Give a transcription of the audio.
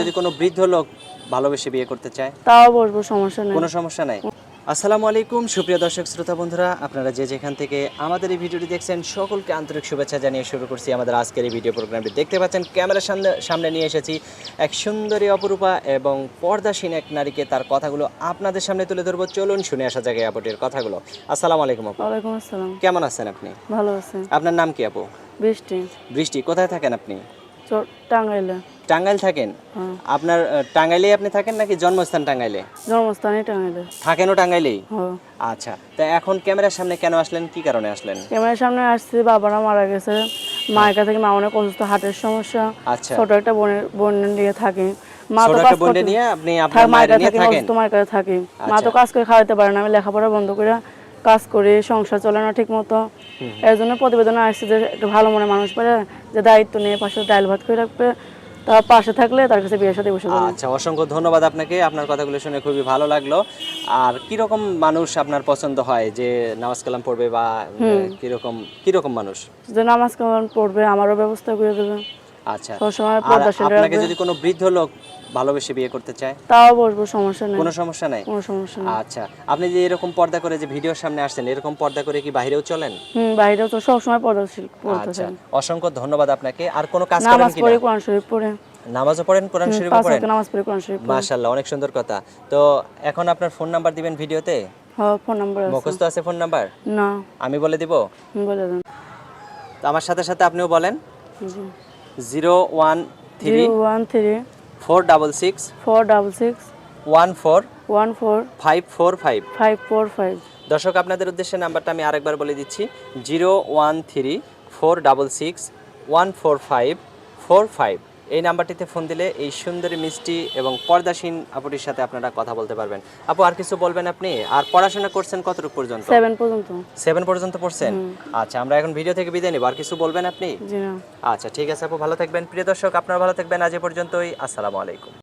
যদি কোনো বৃদ্ধ লোক ভালোবেসে বিয়ে করতে চায়? তাও বসবো সমস্যা নেই। কোনো সমস্যা নাই? আসসালামু আলাইকুম সুপ্রিয় দর্শক শ্রোতা বন্ধুরা আপনারা যে যেখান থেকে আমাদের এই ভিডিওটি দেখছেন সকলকে আন্তরিক শুভেচ্ছা জানিয়ে শুরু করছি আমাদের আজকের এই ভিডিও প্রোগ্রামটি। দেখতে পাচ্ছেন ক্যামেরার সামনে সামনে নিয়ে এসেছি এক সুন্দরী অপরূপা এবং পর্দাসীন এক নারীকে তার কথাগুলো আপনাদের সামনে তুলে ধরবো। চলুন শুনে আসা জায়গায় আপুটির কথাগুলো। আসসালামু আলাইকুম আপু। ওয়ালাইকুম আসসালাম। কেমন আছেন আপনি? ভালো আছে। আপনার নাম কি আপু? বৃষ্টি। বৃষ্টি কোথায় থাকেন আপনি? টাঙ্গাইলে। টাঙ্গাইল থাকেন? হ্যাঁ। আপনার আহ, টাঙ্গাইলেই আপনি থাকেন নাকি জন্মস্থান টাঙ্গাইলে? জন্মস্থানে টাঙ্গাইলে। থাকেনও টাঙ্গাইলেই? হ্যাঁ। আচ্ছা তা এখন ক্যামেরার সামনে কেন আসলেন? কি কারণে আসলেন? ক্যামেরার সামনে আসছি বাবারা মারা গেছে। মায়ের কাছে মা অনেক অসুস্থ হার্টের সমস্যা। আচ্ছা। ছোট একটা বোনের বোন নিয়ে থাকি। মা তো কাজ করতে নিয়ে আপনি আপনার মায়ের মায়ের কাছে থাকেন? মায়ের কাছে থাকি। মা তো আচ্ছা। কাজ করে খাওয়াতে পারে না আমি লেখাপড়া বন্ধ করে কাজ করি সংসার চলে না ঠিক মতো এর জন্য প্রতিবেদনে আসছি যে একটু ভালো মনে মানুষ পারে যে দায়িত্ব নিয়ে পাশে ডাইল ভাত করে রাখবে। তার পাশে থাকলে তার কাছে বিয়ের সাথে বসে আচ্ছা অসংখ্য ধন্যবাদ আপনাকে। আপনার কথাগুলো শুনে খুবই ভালো লাগল। আর কীরকম মানুষ আপনার পছন্দ হয়? যে নামাজ কালাম পড়বে বা কীরকম কীরকম মানুষ? যে নামাজ কালাম পড়বে আমারও ব্যবস্থা করে দেবে। আচ্ছা। সবসময় আপনাকে যদি কোনো বৃদ্ধ লোক ভালোবেসে বিয়ে করতে চায়? তাও বসবো সমস্যা নেই। কোনো সমস্যা নাই? কোনো সমস্যা নেই। আচ্ছা। আপনি যে এরকম পর্দা করে যে ভিডিওর সামনে আসছেন এরকম পর্দা করে কি বাইরেও চলেন? হুম বাইরেও তো আচ্ছা। অসংখ্য ধন্যবাদ আপনাকে। আর কোনো কাজ করেন নামাজ কি পড়ে কোরআন শরীফ পড়ে। নামাজও পড়েন কোরআন শরীফ পড়েন? নামাজ পড়ে কোরআন শরীফ মাশাআল্লাহ অনেক সুন্দর কথা। তো এখন আপনার ফোন নাম্বার দিবেন ভিডিওতে? হ্যাঁ ফোন নাম্বার আছে। মুখস্থ আছে ফোন নাম্বার? না। আমি বলে দিব? বলে দেন। তো আমার সাথে সাথে আপনিও বলেন। জি। Zero one three one three four double six four double six one four one four five four five five four five দর্শক আপনাদের উদ্দেশ্যে নাম্বারটা আমি আরেকবার বলে দিচ্ছি zero one three four double six one four five four five এই নাম্বারটিতে ফোন দিলে এই সুন্দরী মিষ্টি এবং পর্দাসীন আপুটির সাথে আপনারা কথা বলতে পারবেন। আপু আর কিছু বলবেন আপনি? আর পড়াশোনা করছেন কতটুকু পর্যন্ত? সেভেন পর্যন্ত। সেভেন পর্যন্ত পড়ছেন? আচ্ছা আমরা এখন ভিডিও থেকে বিদায় নেব। আর কিছু বলবেন আপনি? আচ্ছা ঠিক আছে আপু ভালো থাকবেন। প্রিয় দর্শক আপনারা ভালো থাকবেন আজ এ পর্যন্তই। আসসালামু আলাইকুম।